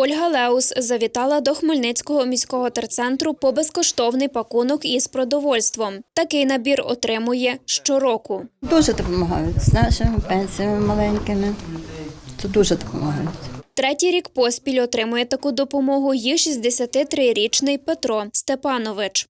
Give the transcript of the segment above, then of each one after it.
Ольга Леус завітала до Хмельницького міського терцентру по безкоштовний пакунок із продовольством. Такий набір отримує щороку. Дуже допомагають з нашими пенсіями маленькими. Це дуже допомагають. Третій рік поспіль отримує таку допомогу і 63-річний Петро Степанович.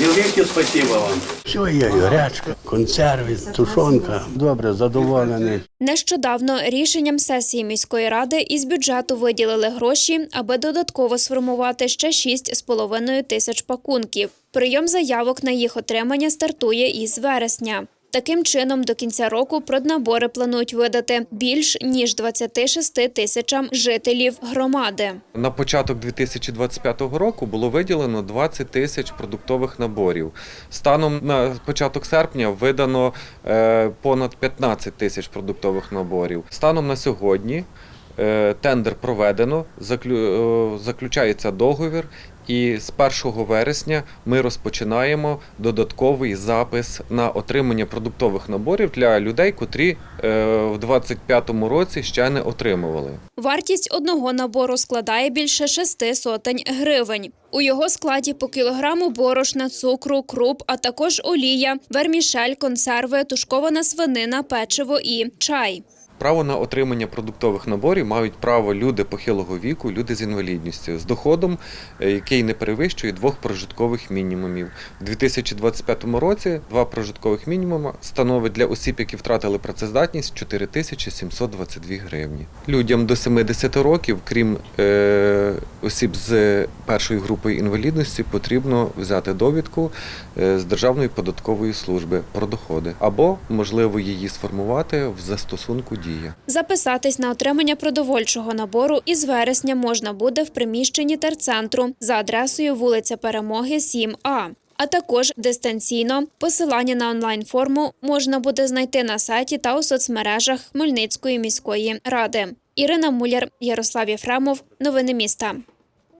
И великое спасіба вам. Все є, і консерви, тушонка. Добре, задоволений. Нещодавно рішенням сесії міської ради із бюджету виділили гроші, аби додатково сформувати ще 6,5 тисяч пакунків. Прийом заявок на їх отримання стартує із вересня. Таким чином, до кінця року проднабори планують видати більш ніж 26 тисячам жителів громади. На початок 2025 року було виділено 20 тисяч продуктових наборів. Станом на початок серпня видано е, понад 15 тисяч продуктових наборів. Станом на сьогодні тендер проведено, е, заключається договір. І з 1 вересня ми розпочинаємо додатковий запис на отримання продуктових наборів для людей, котрі е, в 2025 році ще не отримували. Вартість одного набору складає більше шести сотень гривень. У його складі по кілограму борошна, цукру, круп, а також олія, вермішель, консерви, тушкована свинина, печиво і чай. Право на отримання продуктових наборів мають право люди похилого віку, люди з інвалідністю з доходом, е, який не перевищує двох прожиткових мінімумів. У 2025 році два прожиткових мінімуми становить для осіб, які втратили працездатність 4722 гривні. Людям до 70 років, крім е, осіб з першої групи інвалідності, потрібно взяти довідку е, з Державної податкової служби про доходи або можливо її сформувати в застосунку дія. Записатись на отримання продовольчого набору із вересня можна буде в приміщенні терцентру за адресою вулиця Перемоги, 7А. А також дистанційно посилання на онлайн-форму можна буде знайти на сайті та у соцмережах Хмельницької міської ради. Ірина Муляр, Ярослав Єфремов. Новини міста.